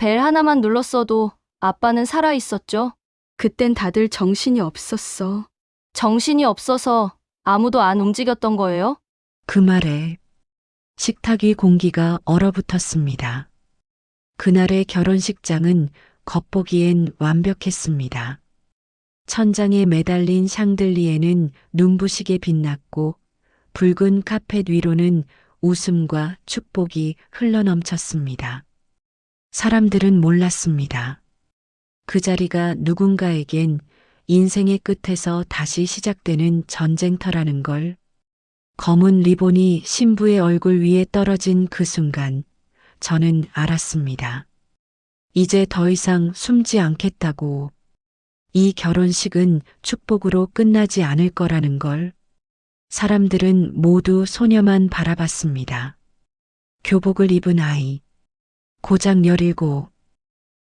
벨 하나만 눌렀어도 아빠는 살아 있었죠. 그땐 다들 정신이 없었어. 정신이 없어서 아무도 안 움직였던 거예요? 그 말에 식탁 위 공기가 얼어붙었습니다. 그날의 결혼식장은 겉보기엔 완벽했습니다. 천장에 매달린 샹들리에는 눈부시게 빛났고 붉은 카펫 위로는 웃음과 축복이 흘러넘쳤습니다. 사람들은 몰랐습니다. 그 자리가 누군가에겐 인생의 끝에서 다시 시작되는 전쟁터라는 걸 검은 리본이 신부의 얼굴 위에 떨어진 그 순간 저는 알았습니다. 이제 더 이상 숨지 않겠다고. 이 결혼식은 축복으로 끝나지 않을 거라는 걸 사람들은 모두 소녀만 바라봤습니다. 교복을 입은 아이, 고작 열일곱,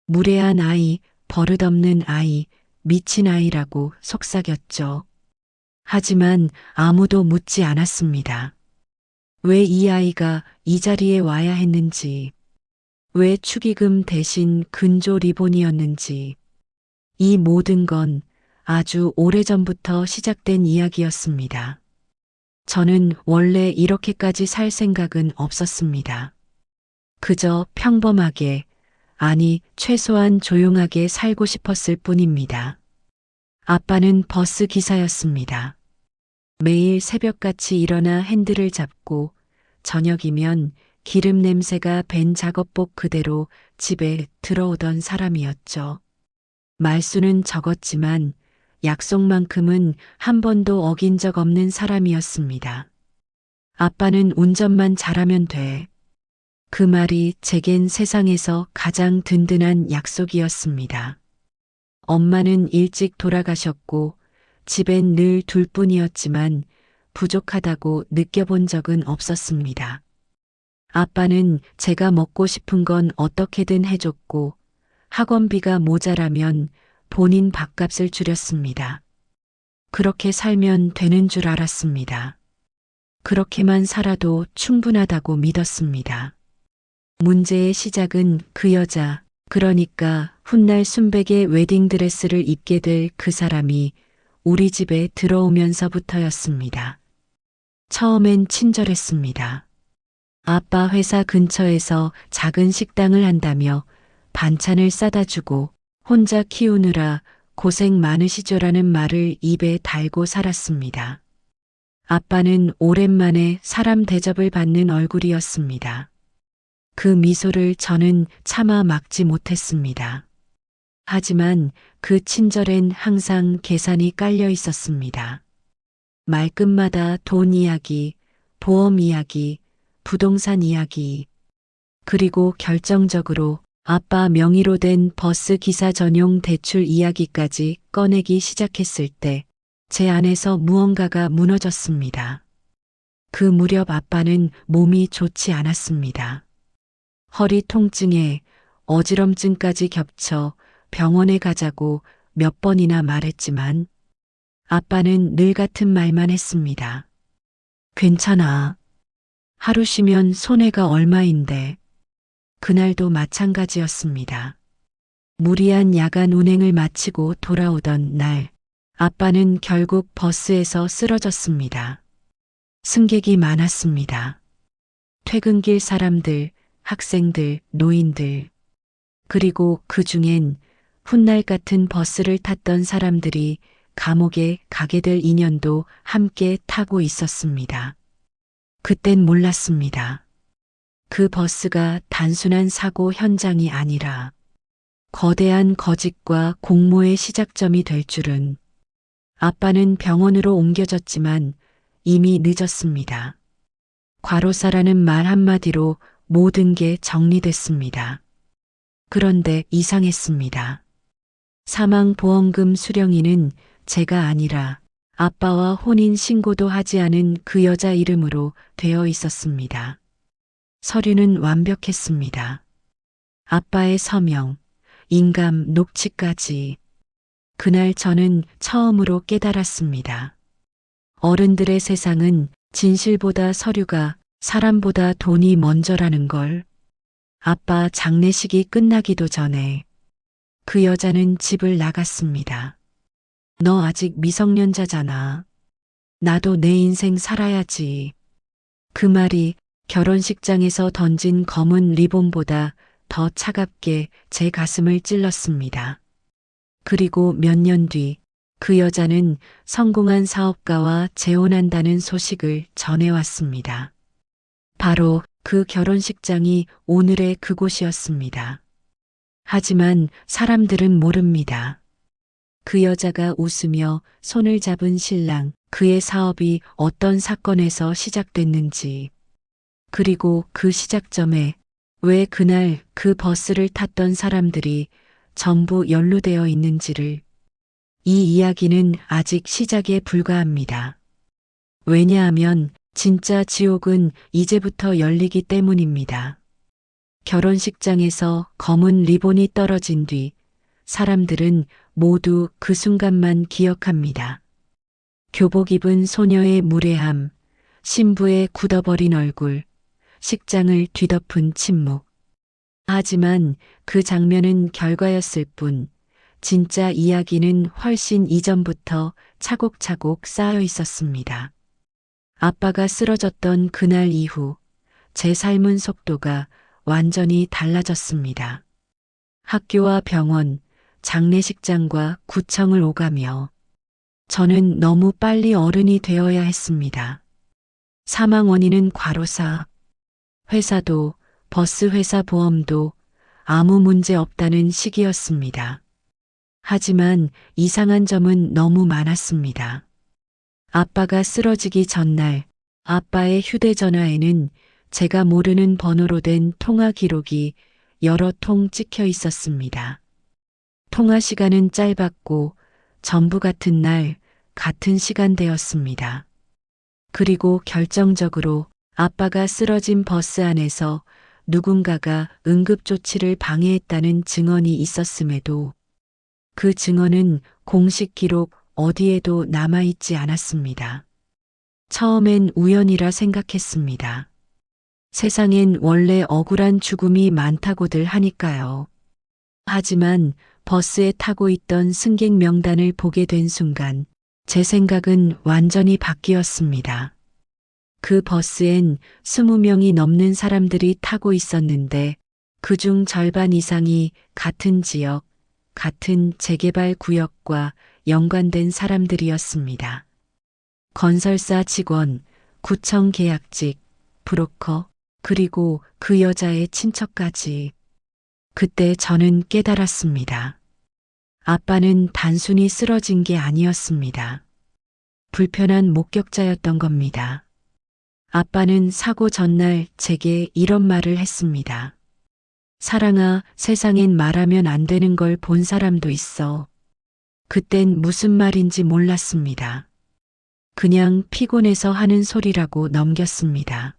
무례한 아이, 버릇없는 아이, 미친 아이라고 속삭였죠. 하지만 아무도 묻지 않았습니다. 왜 이 아이가 이 자리에 와야 했는지, 왜 축의금 대신 근조 리본이었는지, 이 모든 건 아주 오래전부터 시작된 이야기였습니다. 저는 원래 이렇게까지 살 생각은 없었습니다. 그저 평범하게, 아니, 최소한 조용하게 살고 싶었을 뿐입니다. 아빠는 버스 기사였습니다. 매일 새벽같이 일어나 핸들을 잡고 저녁이면 기름 냄새가 밴 작업복 그대로 집에 들어오던 사람이었죠. 말수는 적었지만 약속만큼은 한 번도 어긴 적 없는 사람이었습니다. 아빠는 운전만 잘하면 돼. 그 말이 제겐 세상에서 가장 든든한 약속이었습니다. 엄마는 일찍 돌아가셨고 집엔 늘 둘뿐이었지만 부족하다고 느껴본 적은 없었습니다. 아빠는 제가 먹고 싶은 건 어떻게든 해줬고 학원비가 모자라면 본인 밥값을 줄였습니다. 그렇게 살면 되는 줄 알았습니다. 그렇게만 살아도 충분하다고 믿었습니다. 문제의 시작은 그 여자, 그러니까 훗날 순백의 웨딩드레스를 입게 될 그 사람이 우리 집에 들어오면서부터였습니다. 처음엔 친절했습니다. 아빠 회사 근처에서 작은 식당을 한다며 반찬을 싸다 주고 혼자 키우느라 고생 많으시죠라는 말을 입에 달고 살았습니다. 아빠는 오랜만에 사람 대접을 받는 얼굴이었습니다. 그 미소를 저는 차마 막지 못했습니다. 하지만 그 친절엔 항상 계산이 깔려 있었습니다. 말끝마다 돈 이야기, 보험 이야기, 부동산 이야기, 그리고 결정적으로 아빠 명의로 된 버스 기사 전용 대출 이야기까지 꺼내기 시작했을 때 제 안에서 무언가가 무너졌습니다. 그 무렵 아빠는 몸이 좋지 않았습니다. 허리 통증에 어지럼증까지 겹쳐 병원에 가자고 몇 번이나 말했지만 아빠는 늘 같은 말만 했습니다. 괜찮아. 하루 쉬면 손해가 얼마인데. 그날도 마찬가지였습니다. 무리한 야간 운행을 마치고 돌아오던 날, 아빠는 결국 버스에서 쓰러졌습니다. 승객이 많았습니다. 퇴근길 사람들, 학생들, 노인들, 그리고 그 중엔 훗날 같은 버스를 탔던 사람들이 감옥에 가게 될 인연도 함께 타고 있었습니다. 그땐 몰랐습니다. 그 버스가 단순한 사고 현장이 아니라 거대한 거짓과 공모의 시작점이 될 줄은 아빠는 병원으로 옮겨졌지만 이미 늦었습니다. 과로사라는 말 한마디로 모든 게 정리됐습니다. 그런데 이상했습니다. 사망보험금 수령인은 제가 아니라 아빠와 혼인 신고도 하지 않은 그 여자 이름으로 되어 있었습니다. 서류는 완벽했습니다. 아빠의 서명, 인감 녹취까지. 그날 저는 처음으로 깨달았습니다. 어른들의 세상은 진실보다 서류가 사람보다 돈이 먼저라는 걸. 아빠 장례식이 끝나기도 전에 그 여자는 집을 나갔습니다. 너 아직 미성년자잖아. 나도 내 인생 살아야지. 그 말이 결혼식장에서 던진 검은 리본보다 더 차갑게 제 가슴을 찔렀습니다. 그리고 몇 년 뒤 그 여자는 성공한 사업가와 재혼한다는 소식을 전해왔습니다. 바로 그 결혼식장이 오늘의 그곳이었습니다. 하지만 사람들은 모릅니다. 그 여자가 웃으며 손을 잡은 신랑, 그의 사업이 어떤 사건에서 시작됐는지, 그리고 그 시작점에 왜 그날 그 버스를 탔던 사람들이 전부 연루되어 있는지를 이 이야기는 아직 시작에 불과합니다. 왜냐하면 진짜 지옥은 이제부터 열리기 때문입니다. 결혼식장에서 검은 리본이 떨어진 뒤 사람들은 모두 그 순간만 기억합니다. 교복 입은 소녀의 무례함, 신부의 굳어버린 얼굴, 식장을 뒤덮은 침묵. 하지만 그 장면은 결과였을 뿐, 진짜 이야기는 훨씬 이전부터 차곡차곡 쌓여 있었습니다. 아빠가 쓰러졌던 그날 이후 제 삶은 속도가 완전히 달라졌습니다. 학교와 병원, 장례식장과 구청을 오가며 저는 너무 빨리 어른이 되어야 했습니다. 사망 원인은 과로사, 회사도 버스 회사 보험도 아무 문제 없다는 시기였습니다. 하지만 이상한 점은 너무 많았습니다. 아빠가 쓰러지기 전날 아빠의 휴대전화에는 제가 모르는 번호로 된 통화 기록이 여러 통 찍혀 있었습니다. 통화 시간은 짧았고 전부 같은 날 같은 시간대였습니다. 그리고 결정적으로 아빠가 쓰러진 버스 안에서 누군가가 응급조치를 방해했다는 증언이 있었음에도 그 증언은 공식 기록 어디에도 남아있지 않았습니다. 처음엔 우연이라 생각했습니다. 세상엔 원래 억울한 죽음이 많다고들 하니까요. 하지만 버스에 타고 있던 승객 명단을 보게 된 순간 제 생각은 완전히 바뀌었습니다. 그 버스엔 20명이 넘는 사람들이 타고 있었는데 그중 절반 이상이 같은 지역, 같은 재개발 구역과 연관된 사람들이었습니다. 건설사 직원, 구청 계약직, 브로커, 그리고 그 여자의 친척까지. 그때 저는 깨달았습니다. 아빠는 단순히 쓰러진 게 아니었습니다. 불편한 목격자였던 겁니다. 아빠는 사고 전날 제게 이런 말을 했습니다. 사랑아, 세상엔 말하면 안 되는 걸 본 사람도 있어. 그땐 무슨 말인지 몰랐습니다. 그냥 피곤해서 하는 소리라고 넘겼습니다.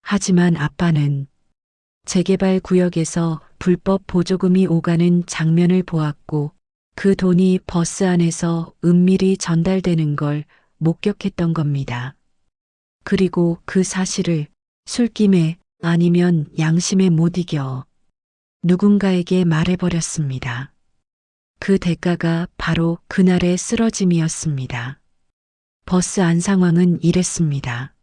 하지만 아빠는 재개발 구역에서 불법 보조금이 오가는 장면을 보았고 그 돈이 버스 안에서 은밀히 전달되는 걸 목격했던 겁니다. 그리고 그 사실을 술김에 아니면 양심에 못 이겨 누군가에게 말해버렸습니다. 그 대가가 바로 그날의 쓰러짐이었습니다. 버스 안 상황은 이랬습니다.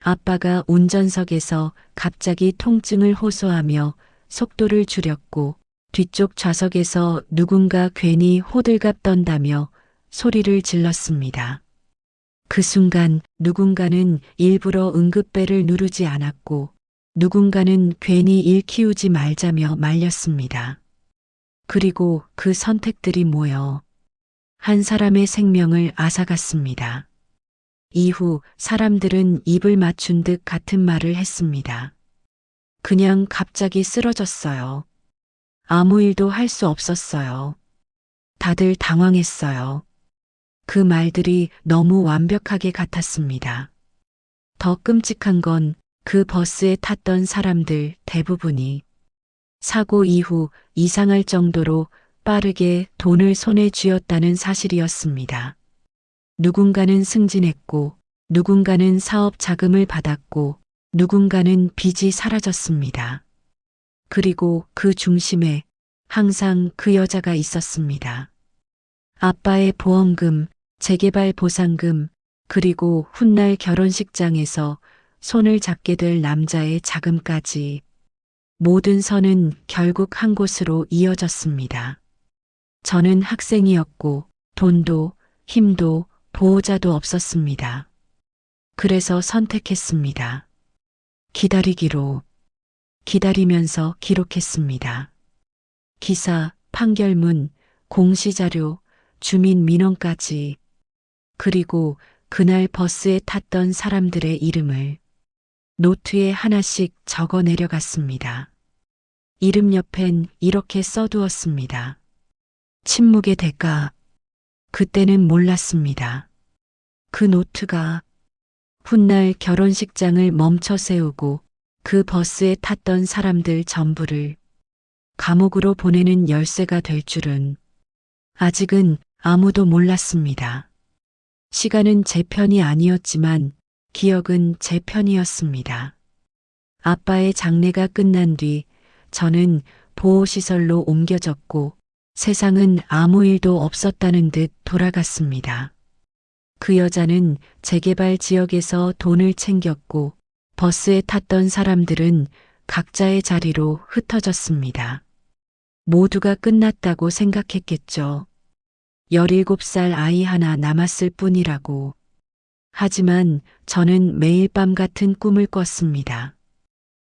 아빠가 운전석에서 갑자기 통증을 호소하며 속도를 줄였고 뒤쪽 좌석에서 누군가 괜히 호들갑 떤다며 소리를 질렀습니다. 그 순간 누군가는 일부러 응급배를 누르지 않았고 누군가는 괜히 일 키우지 말자며 말렸습니다. 그리고 그 선택들이 모여 한 사람의 생명을 앗아갔습니다. 이후 사람들은 입을 맞춘 듯 같은 말을 했습니다. 그냥 갑자기 쓰러졌어요. 아무 일도 할 수 없었어요. 다들 당황했어요. 그 말들이 너무 완벽하게 같았습니다. 더 끔찍한 건 그 버스에 탔던 사람들 대부분이 사고 이후 이상할 정도로 빠르게 돈을 손에 쥐었다는 사실이었습니다. 누군가는 승진했고, 누군가는 사업 자금을 받았고, 누군가는 빚이 사라졌습니다. 그리고 그 중심에 항상 그 여자가 있었습니다. 아빠의 보험금, 재개발 보상금, 그리고 훗날 결혼식장에서 손을 잡게 될 남자의 자금까지 모든 선은 결국 한 곳으로 이어졌습니다. 저는 학생이었고 돈도 힘도 보호자도 없었습니다. 그래서 선택했습니다. 기다리기로 기다리면서 기록했습니다. 기사, 판결문, 공시자료, 주민 민원까지 그리고 그날 버스에 탔던 사람들의 이름을 노트에 하나씩 적어 내려갔습니다. 이름 옆엔 이렇게 써두었습니다. 침묵의 대가. 그때는 몰랐습니다. 그 노트가 훗날 결혼식장을 멈춰 세우고 그 버스에 탔던 사람들 전부를 감옥으로 보내는 열쇠가 될 줄은 아직은 아무도 몰랐습니다. 시간은 제 편이 아니었지만 기억은 제 편이었습니다. 아빠의 장례가 끝난 뒤 저는 보호시설로 옮겨졌고 세상은 아무 일도 없었다는 듯 돌아갔습니다. 그 여자는 재개발 지역에서 돈을 챙겼고 버스에 탔던 사람들은 각자의 자리로 흩어졌습니다. 모두가 끝났다고 생각했겠죠. 17살 아이 하나 남았을 뿐이라고. 하지만 저는 매일 밤 같은 꿈을 꿨습니다.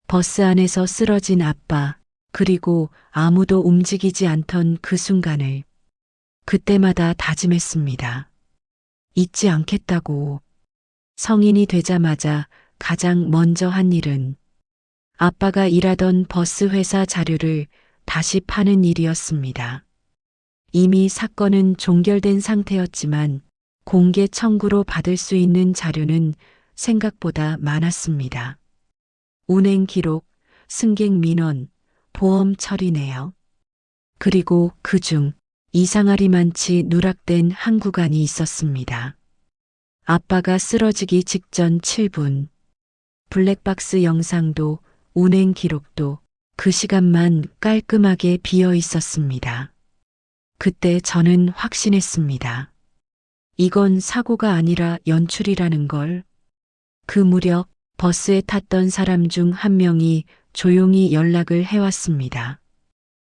버스 안에서 쓰러진 아빠, 그리고 아무도 움직이지 않던 그 순간을 그때마다 다짐했습니다. 잊지 않겠다고. 성인이 되자마자 가장 먼저 한 일은 아빠가 일하던 버스 회사 자료를 다시 파는 일이었습니다. 이미 사건은 종결된 상태였지만 공개 청구로 받을 수 있는 자료는 생각보다 많았습니다. 운행 기록, 승객 민원, 보험 처리네요. 그리고 그중 이상하리만치 누락된 한 구간이 있었습니다. 아빠가 쓰러지기 직전 7분. 블랙박스 영상도 운행 기록도 그 시간만 깔끔하게 비어 있었습니다. 그때 저는 확신했습니다. 이건 사고가 아니라 연출이라는 걸. 그 무렵 버스에 탔던 사람 중 한 명이 조용히 연락을 해왔습니다.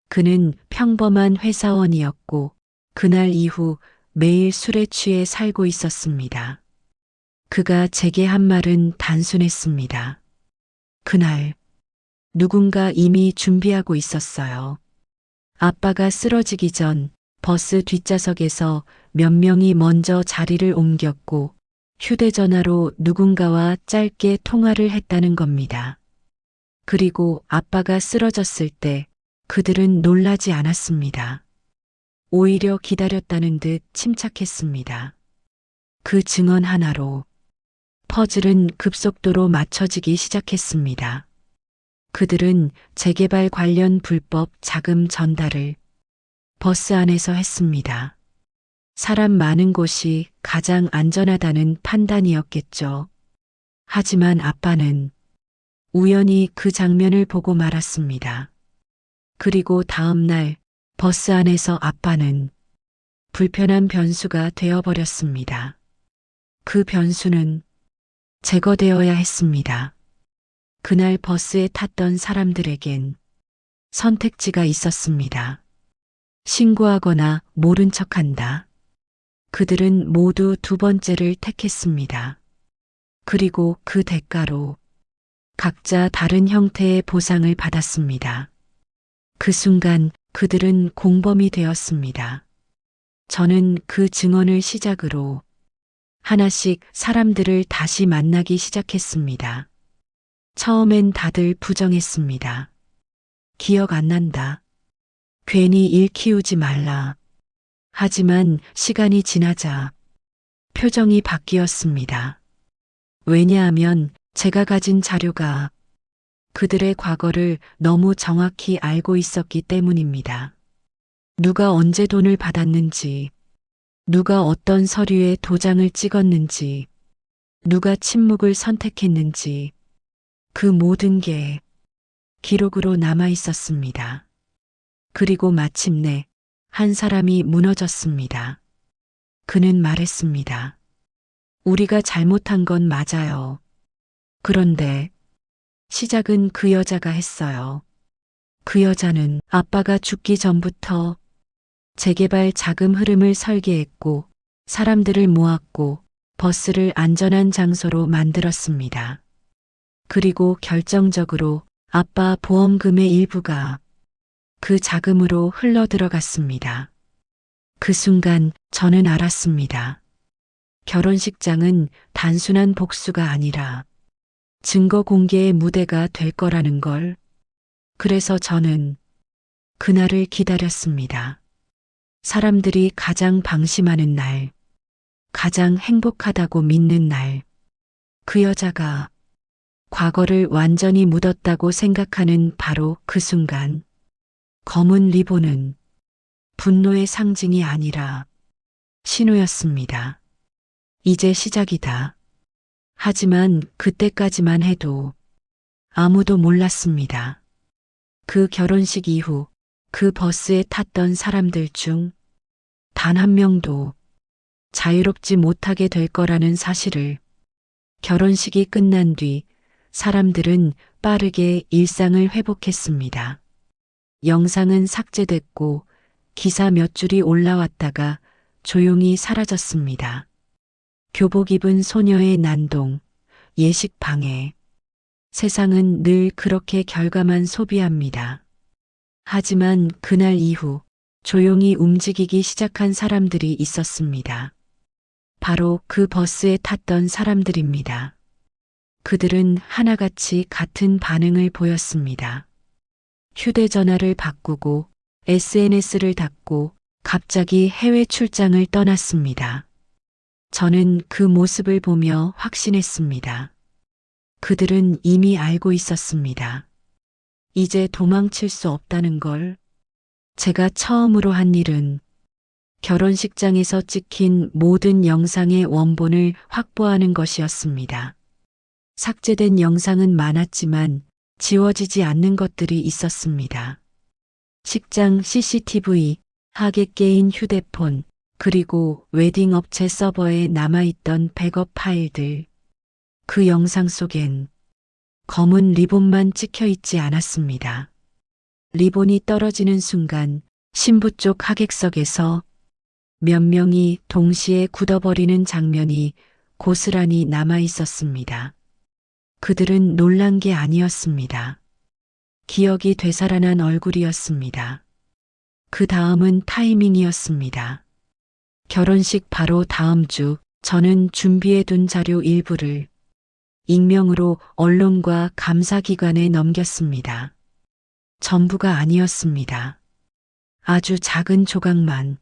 그는 평범한 회사원이었고 그날 이후 매일 술에 취해 살고 있었습니다. 그가 제게 한 말은 단순했습니다. 그날 누군가 이미 준비하고 있었어요. 아빠가 쓰러지기 전 버스 뒷좌석에서 몇 명이 먼저 자리를 옮겼고 휴대전화로 누군가와 짧게 통화를 했다는 겁니다. 그리고 아빠가 쓰러졌을 때 그들은 놀라지 않았습니다. 오히려 기다렸다는 듯 침착했습니다. 그 증언 하나로 퍼즐은 급속도로 맞춰지기 시작했습니다. 그들은 재개발 관련 불법 자금 전달을 버스 안에서 했습니다. 사람 많은 곳이 가장 안전하다는 판단이었겠죠. 하지만 아빠는 우연히 그 장면을 보고 말았습니다. 그리고 다음 날 버스 안에서 아빠는 불편한 변수가 되어버렸습니다. 그 변수는 제거되어야 했습니다. 그날 버스에 탔던 사람들에겐 선택지가 있었습니다. 신고하거나 모른 척한다. 그들은 모두 두 번째를 택했습니다. 그리고 그 대가로 각자 다른 형태의 보상을 받았습니다. 그 순간 그들은 공범이 되었습니다. 저는 그 증언을 시작으로 하나씩 사람들을 다시 만나기 시작했습니다. 처음엔 다들 부정했습니다. 기억 안 난다. 괜히 일 키우지 말라. 하지만 시간이 지나자 표정이 바뀌었습니다. 왜냐하면 제가 가진 자료가 그들의 과거를 너무 정확히 알고 있었기 때문입니다. 누가 언제 돈을 받았는지, 누가 어떤 서류에 도장을 찍었는지, 누가 침묵을 선택했는지, 그 모든 게 기록으로 남아 있었습니다. 그리고 마침내 한 사람이 무너졌습니다. 그는 말했습니다. 우리가 잘못한 건 맞아요. 그런데 시작은 그 여자가 했어요. 그 여자는 아빠가 죽기 전부터 재개발 자금 흐름을 설계했고 사람들을 모았고 버스를 안전한 장소로 만들었습니다. 그리고 결정적으로 아빠 보험금의 일부가 그 자금으로 흘러 들어갔습니다. 그 순간 저는 알았습니다. 결혼식장은 단순한 복수가 아니라 증거 공개의 무대가 될 거라는 걸. 그래서 저는 그날을 기다렸습니다. 사람들이 가장 방심하는 날, 가장 행복하다고 믿는 날, 그 여자가 과거를 완전히 묻었다고 생각하는 바로 그 순간, 검은 리본은 분노의 상징이 아니라 신호였습니다. 이제 시작이다. 하지만 그때까지만 해도 아무도 몰랐습니다. 그 결혼식 이후 그 버스에 탔던 사람들 중 단 한 명도 자유롭지 못하게 될 거라는 사실을 결혼식이 끝난 뒤 사람들은 빠르게 일상을 회복했습니다. 영상은 삭제됐고 기사 몇 줄이 올라왔다가 조용히 사라졌습니다. 교복 입은 소녀의 난동, 예식 방해. 세상은 늘 그렇게 결과만 소비합니다. 하지만 그날 이후 조용히 움직이기 시작한 사람들이 있었습니다. 바로 그 버스에 탔던 사람들입니다. 그들은 하나같이 같은 반응을 보였습니다. 휴대전화를 바꾸고 SNS를 닫고 갑자기 해외 출장을 떠났습니다. 저는 그 모습을 보며 확신했습니다. 그들은 이미 알고 있었습니다. 이제 도망칠 수 없다는 걸. 제가 처음으로 한 일은 결혼식장에서 찍힌 모든 영상의 원본을 확보하는 것이었습니다. 삭제된 영상은 많았지만 지워지지 않는 것들이 있었습니다. 식장 CCTV, 하객 개인 휴대폰, 그리고 웨딩 업체 서버에 남아있던 백업 파일들. 그 영상 속엔 검은 리본만 찍혀 있지 않았습니다. 리본이 떨어지는 순간 신부 쪽 하객석에서 몇 명이 동시에 굳어버리는 장면이 고스란히 남아 있었습니다. 그들은 놀란 게 아니었습니다. 기억이 되살아난 얼굴이었습니다. 그 다음은 타이밍이었습니다. 결혼식 바로 다음 주 저는 준비해둔 자료 일부를 익명으로 언론과 감사기관에 넘겼습니다. 전부가 아니었습니다. 아주 작은 조각만.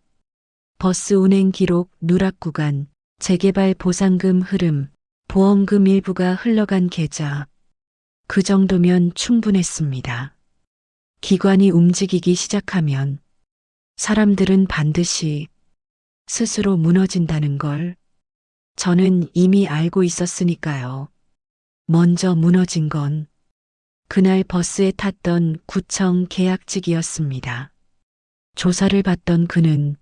버스 운행 기록, 누락 구간, 재개발 보상금 흐름, 보험금 일부가 흘러간 계좌. 그 정도면 충분했습니다. 기관이 움직이기 시작하면 사람들은 반드시 스스로 무너진다는 걸 저는 이미 알고 있었으니까요. 먼저 무너진 건 그날 버스에 탔던 구청 계약직이었습니다. 조사를 받던 그는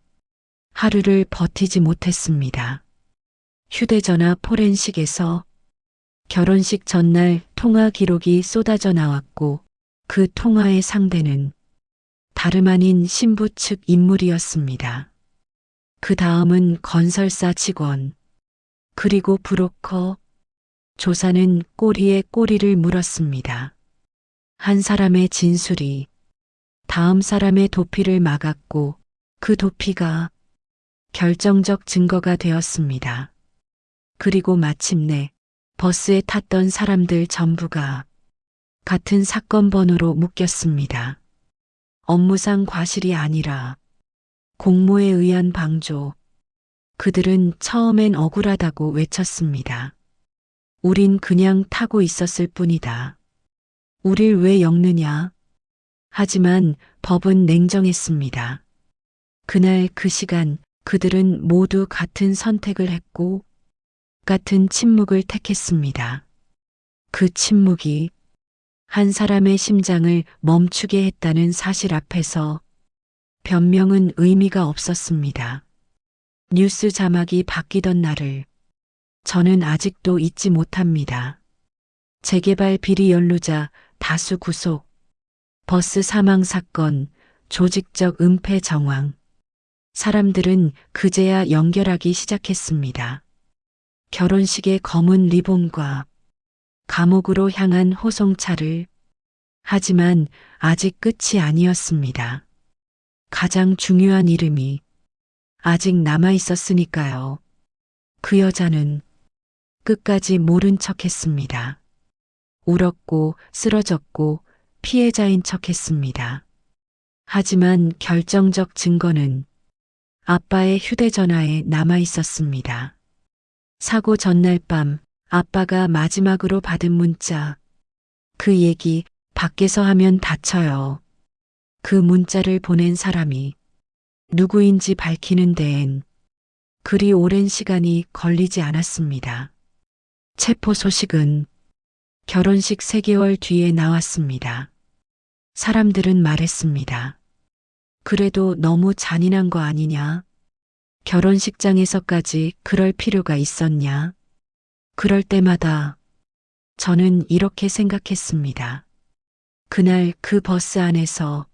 하루를 버티지 못했습니다. 휴대전화 포렌식에서 결혼식 전날 통화 기록이 쏟아져 나왔고 그 통화의 상대는 다름 아닌 신부 측 인물이었습니다. 그 다음은 건설사 직원, 그리고 브로커, 조사는 꼬리에 꼬리를 물었습니다. 한 사람의 진술이 다음 사람의 도피를 막았고 그 도피가 결정적 증거가 되었습니다. 그리고 마침내 버스에 탔던 사람들 전부가 같은 사건 번호로 묶였습니다. 업무상 과실이 아니라 공모에 의한 방조. 그들은 처음엔 억울하다고 외쳤습니다. 우린 그냥 타고 있었을 뿐이다. 우릴 왜 엮느냐? 하지만 법은 냉정했습니다. 그날 그 시간 그들은 모두 같은 선택을 했고 같은 침묵을 택했습니다. 그 침묵이 한 사람의 심장을 멈추게 했다는 사실 앞에서 변명은 의미가 없었습니다. 뉴스 자막이 바뀌던 날을 저는 아직도 잊지 못합니다. 재개발 비리 연루자 다수 구속, 버스 사망 사건, 조직적 은폐 정황. 사람들은 그제야 연결하기 시작했습니다. 결혼식의 검은 리본과 감옥으로 향한 호송차를 하지만 아직 끝이 아니었습니다. 가장 중요한 이름이 아직 남아 있었으니까요. 그 여자는 끝까지 모른 척 했습니다. 울었고 쓰러졌고 피해자인 척 했습니다. 하지만 결정적 증거는 아빠의 휴대전화에 남아 있었습니다. 사고 전날 밤 아빠가 마지막으로 받은 문자. 그 얘기 밖에서 하면 다쳐요. 그 문자를 보낸 사람이 누구인지 밝히는 데엔 그리 오랜 시간이 걸리지 않았습니다. 체포 소식은 결혼식 3개월 뒤에 나왔습니다. 사람들은 말했습니다. 그래도 너무 잔인한 거 아니냐? 결혼식장에서까지 그럴 필요가 있었냐? 그럴 때마다 저는 이렇게 생각했습니다. 그날 그 버스 안에서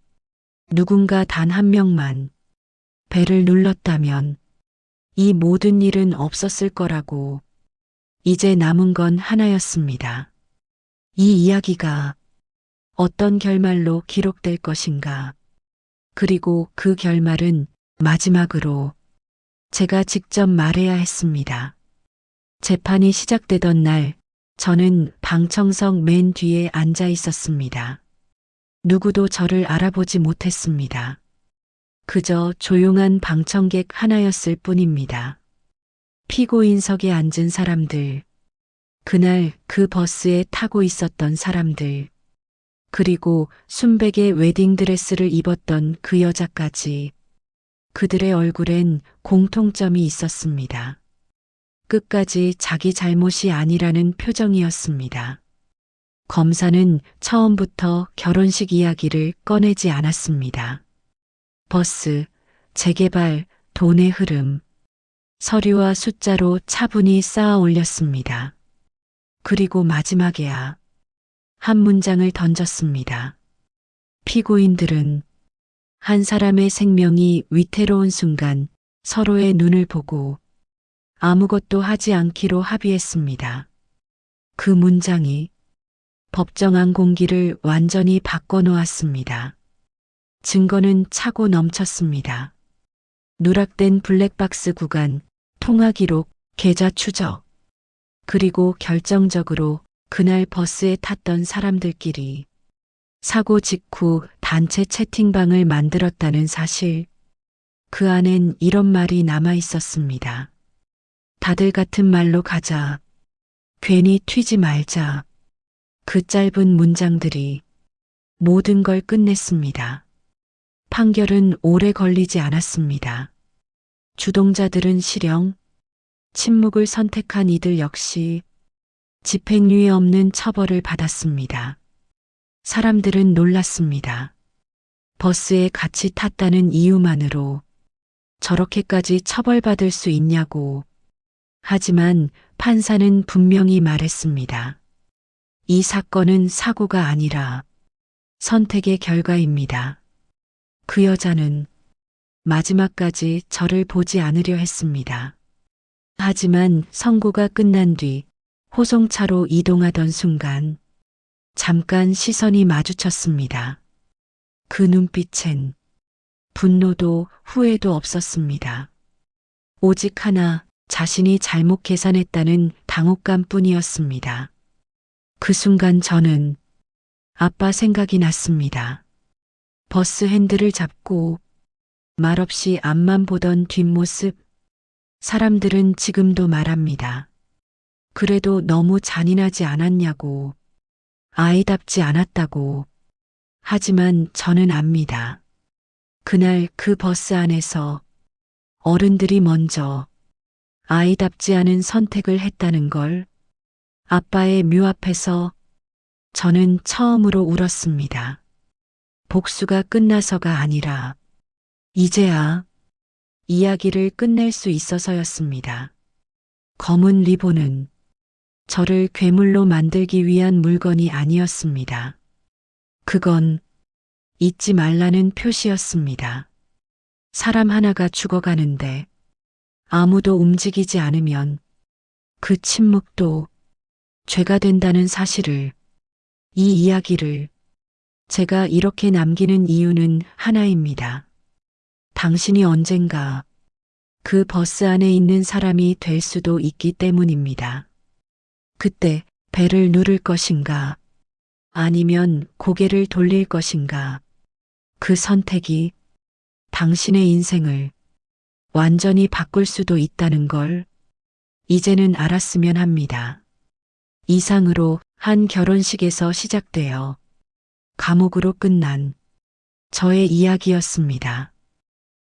누군가 단 한 명만 배를 눌렀다면 이 모든 일은 없었을 거라고 이제 남은 건 하나였습니다. 이 이야기가 어떤 결말로 기록될 것인가. 그리고 그 결말은 마지막으로 제가 직접 말해야 했습니다. 재판이 시작되던 날, 저는 방청석 맨 뒤에 앉아 있었습니다. 누구도 저를 알아보지 못했습니다. 그저 조용한 방청객 하나였을 뿐입니다. 피고인석에 앉은 사람들, 그날 그 버스에 타고 있었던 사람들, 그리고 순백의 웨딩드레스를 입었던 그 여자까지 그들의 얼굴엔 공통점이 있었습니다. 끝까지 자기 잘못이 아니라는 표정이었습니다. 검사는 처음부터 결혼식 이야기를 꺼내지 않았습니다. 버스, 재개발, 돈의 흐름, 서류와 숫자로 차분히 쌓아 올렸습니다. 그리고 마지막에야 한 문장을 던졌습니다. 피고인들은 한 사람의 생명이 위태로운 순간 서로의 눈을 보고 아무것도 하지 않기로 합의했습니다. 그 문장이 법정안 공기를 완전히 바꿔놓았습니다. 증거는 차고 넘쳤습니다. 누락된 블랙박스 구간, 통화 기록, 계좌 추적. 그리고 결정적으로 그날 버스에 탔던 사람들끼리 사고 직후 단체 채팅방을 만들었다는 사실. 그 안엔 이런 말이 남아 있었습니다. 다들 같은 말로 가자. 괜히 튀지 말자. 그 짧은 문장들이 모든 걸 끝냈습니다. 판결은 오래 걸리지 않았습니다. 주동자들은 실형, 침묵을 선택한 이들 역시 집행유예 없는 처벌을 받았습니다. 사람들은 놀랐습니다. 버스에 같이 탔다는 이유만으로 저렇게까지 처벌받을 수 있냐고. 하지만 판사는 분명히 말했습니다. 이 사건은 사고가 아니라 선택의 결과입니다. 그 여자는 마지막까지 저를 보지 않으려 했습니다. 하지만 선고가 끝난 뒤 호송차로 이동하던 순간 잠깐 시선이 마주쳤습니다. 그 눈빛엔 분노도 후회도 없었습니다. 오직 하나 자신이 잘못 계산했다는 당혹감 뿐이었습니다. 그 순간 저는 아빠 생각이 났습니다. 버스 핸들을 잡고 말없이 앞만 보던 뒷모습. 사람들은 지금도 말합니다. 그래도 너무 잔인하지 않았냐고. 아이답지 않았다고. 하지만 저는 압니다. 그날 그 버스 안에서 어른들이 먼저 아이답지 않은 선택을 했다는 걸 아빠의 묘 앞에서 저는 처음으로 울었습니다. 복수가 끝나서가 아니라 이제야 이야기를 끝낼 수 있어서였습니다. 검은 리본은 저를 괴물로 만들기 위한 물건이 아니었습니다. 그건 잊지 말라는 표시였습니다. 사람 하나가 죽어가는데 아무도 움직이지 않으면 그 침묵도 죄가 된다는 사실을 이 이야기를 제가 이렇게 남기는 이유는 하나입니다. 당신이 언젠가 그 버스 안에 있는 사람이 될 수도 있기 때문입니다. 그때 배를 누를 것인가 아니면 고개를 돌릴 것인가 그 선택이 당신의 인생을 완전히 바꿀 수도 있다는 걸 이제는 알았으면 합니다. 이상으로 한 결혼식에서 시작되어 감옥으로 끝난 저의 이야기였습니다.